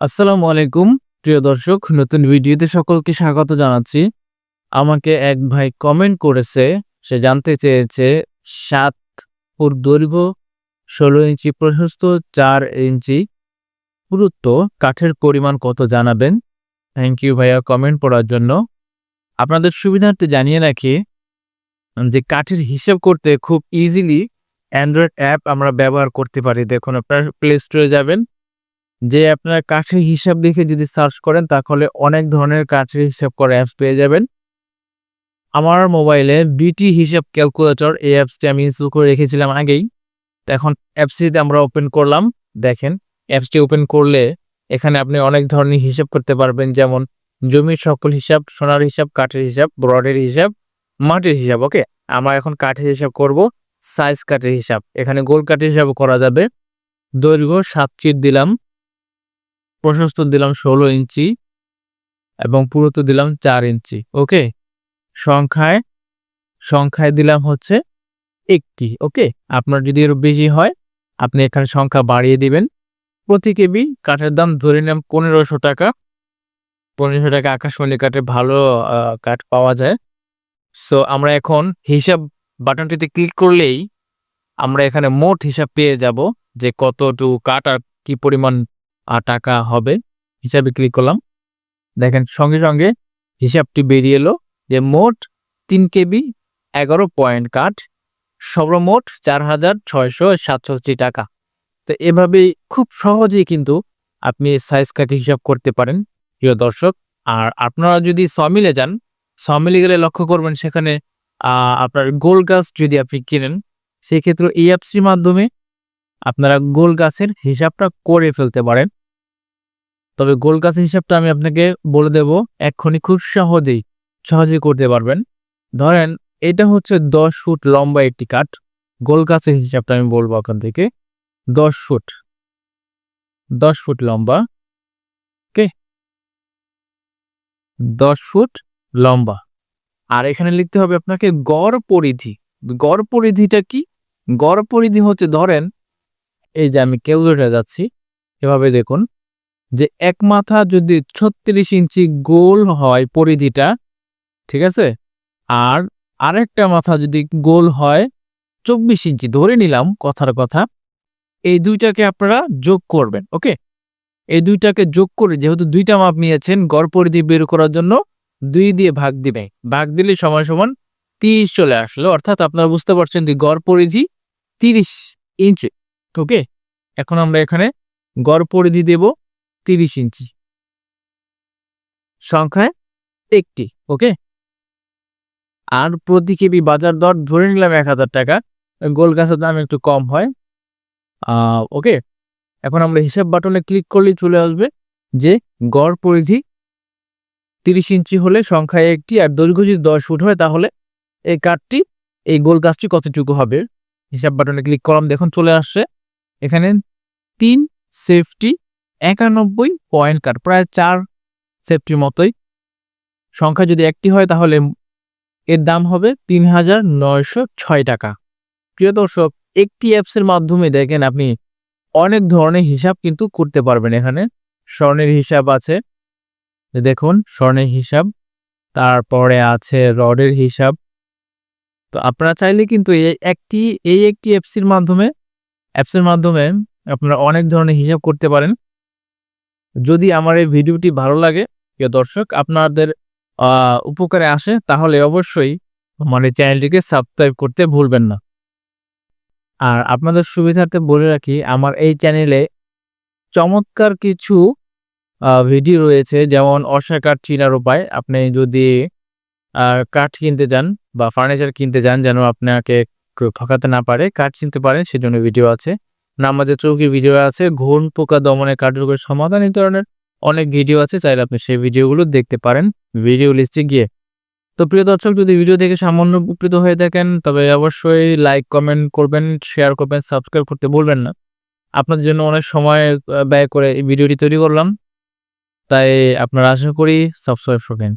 আসসালামু আলাইকুম, প্রিয় দর্শক, নতুন ভিডিওতে সকলকে স্বাগত জানাচ্ছি। আমাকে এক ভাই কমেন্ট করেছে, সে জানতে চেয়েছে, সাত ফুট দৈর্ঘ্য, ষোলো ইঞ্চি প্রশস্ত, চার ইঞ্চি পুরুত্ব, কাঠের পরিমাণ কত জানাবেন? থ্যাংক ইউ ভাইয়া কমেন্ট পড়ার জন্য। আপনাদের সুবিধার্থে জানিয়ে রাখি যে কাঠের হিসেব করতে খুব ইজিলি অ্যান্ড্রয়েড অ্যাপ আমরা ব্যবহার করতে পারি। দেখুন প্লে স্টোরে যাবেন যে আপনার কাঠের হিসাব লিখে যদি সার্চ করেন, তাহলে অনেক ধরনের কাঠের হিসাব করা অ্যাপস পেয়ে যাবেন। আমার মোবাইলে বিটি হিসাব ক্যালকুলেটর এই অ্যাপসটি আমি ইনস্টল করে রেখেছিলাম আগেই। তো এখন অ্যাপসটিতে আমরা ওপেন করলাম। দেখেন অ্যাপসটি ওপেন করলে এখানে আপনি অনেক ধরনের হিসাব করতে পারবেন। যেমন জমির সকল হিসাব, সোনার হিসাব, কাঠের হিসাব, ব্রডের হিসাব, মাটির হিসাব ওকে আমরা এখন কাঠের হিসাব করব সাইজ কাঠের হিসাব। এখানে গোল কাঠের হিসাব করা যাবে। দৈর্ঘ্য সাত চিট দিলাম। প্রশস্ত দিলাম ষোলো ইঞ্চি এবং পুরুত্ব দিলাম চার ইঞ্চি, ওকে? সংখ্যায় সংখ্যায় দিলাম হচ্ছে একটি, ওকে? আপনার যদি এর বেশি হয়, আপনি এখানে সংখ্যা বাড়িয়ে দিবেন। প্রতি কেবি কাঠের দাম ধরে নিলাম পনেরোশো টাকা। পনেরোশো টাকা আকাশমণি কাঠের ভালো কাঠ পাওয়া যায়। সো আমরা এখন হিসাব বাটনটিতে ক্লিক করলেই আমরা এখানে মোট হিসাব পেয়ে যাব যে কতটুকু কাঠ আর কি পরিমাণ টাকা হবে, হিসাবে ক্লিক করলাম। দেখেন, সঙ্গে সঙ্গে হিসাবটি বেরিয়ে এলো যে মোট তিন কেবি এগারো পয়েন্ট কাঠ, সর্বমোট চার হাজার ছয়শো সাতষট্টি টাকা। তো এভাবেই খুব সহজেই কিন্তু আপনি সাইজ কাঠ হিসাব করতে পারেন, প্রিয় দর্শক। আর আপনারা যদি সমিলে যান সমিলে গেলে লক্ষ্য করবেন সেখানে আপনার গোল গাছ যদি আপনি কিনেন, সেক্ষেত্রে এই অ্যাপসটির মাধ্যমে আপনারা গোল গাছের হিসাবটা করে ফেলতে পারেন। তবে গোল গাছের হিসাবটা আমি আপনাকে বলে দেব এক্ষুনি খুব সহজেই সহজেই করতে পারবেন। ধরেন, এটা হচ্ছে দশ ফুট লম্বা একটি কাঠ। গোল গাছের হিসাবটা আমি বলব ওখান থেকে। দশ ফুট। দশ ফুট লম্বা। কে দশ ফুট লম্বা। আর এখানে লিখতে হবে আপনাকে গড় পরিধি। গড় পরিধিটা কি? গড় পরিধি হচ্ছে, ধরেন, এই যে আমি কেউলেটে যাচ্ছি, এভাবে দেখুন। যে এক মাথা যদি ছত্রিশ ইঞ্চি গোল হয় পরিধিটা, ঠিক আছে? আর আরেকটা মাথা যদি গোল হয় চব্বিশ ইঞ্চি, ধরে নিলাম কথার কথা, এই দুইটাকে আপনারা যোগ করবেন, ওকে? এই দুইটাকে যোগ করে যেহেতু দুইটা মাপ নিয়েছেন, গড় পরিধি বের করার জন্য দুই দিয়ে ভাগ দিবে। ভাগ দিলে সমান সমান তিরিশ চলে আসলো, অর্থাৎ আপনারা বুঝতে পারছেন যে গড় পরিধি তিরিশ ইঞ্চি, ওকে? এখন আমরা এখানে গড় পরিধি দেব তিরিশ ইঞ্চি। সংখ্যায় একটি, ওকে? আর প্রতি কেবি বাজার দর ধরে নিলাম এক হাজার টাকা। গোল গাছের দাম একটু কম হয়। ওকে? এখন আমরা হিসাব বাটনে ক্লিক করলেই চলে আসবে যে গড় পরিধি তিরিশ ইঞ্চি হলে সংখ্যায় একটি আর দৈর্ঘ্য যদি দশ ফুট হয় তাহলে এই কাঠটি, এই গোল গাছটি কতটুকু হবে? হিসাব বাটনে ক্লিক করলাম, দেখুন চলে আসছে। এখানে তিন সেফটি একানব্বই পয়েন্ট কাট প্রায় চার সেফটির মতোই। সংখ্যা যদি একটি হয় তাহলে এর দাম হবে তিন হাজার নয়শো ছয় টাকা। প্রিয় দর্শক, একটি অ্যাপসের মাধ্যমে দেখেন আপনি অনেক ধরনের হিসাব কিন্তু করতে পারবেন এখানে। স্বর্ণের হিসাব আছে, দেখুন স্বর্ণের হিসাব, তারপরে আছে রডের হিসাব। তো আপনারা চাইলে কিন্তু এই একটি এই একটি অ্যাপসের মাধ্যমে অ্যাপসের মাধ্যমে আপনারা অনেক ধরনের হিসাব করতে পারেন। যদি আমার এই ভিডিওটি ভালো লাগে, প্রিয় দর্শক, আপনাদের উপকারে আসে, তাহলে অবশ্যই আমার এই চ্যানেলটিকে সাবস্ক্রাইব করতে ভুলবেন না। আর আপনাদের সুবিধার্থে বলে রাখি, আমার এই চ্যানেলে চমৎকার কিছু ভিডিও রয়েছে, যেমন অসা কাঠ চিনার উপায়। আপনি যদি কাঠ কিনতে যান বা ফার্নিচার কিনতে যান যেন আপনাকে ঠকাতে না পারে, কাঠ চিনতে পারেন, সেজন্য ভিডিও আছে। নামাজের চৌকি ভিডিও আছে, ঘুণ, পোকা, দমনে কার্যকর সমাধান এই ধরনের অনেক ভিডিও আছে, চাইলে আপনি সেই ভিডিওগুলো দেখতে পারেন ভিডিও লিস্টে গিয়ে। তো প্রিয় দর্শক, যদি ভিডিও দেখে সামান্য উপকৃত হয়ে থাকেন, তবে অবশ্যই লাইক কমেন্ট করবেন শেয়ার করবেন সাবস্ক্রাইব করতে ভুলবেন না। আপনাদের জন্য অনেক সময় ব্যয় করে এই ভিডিওটি তৈরি করলাম। তাই আপনারা আশা করি সাবস্ক্রাইব করবেন।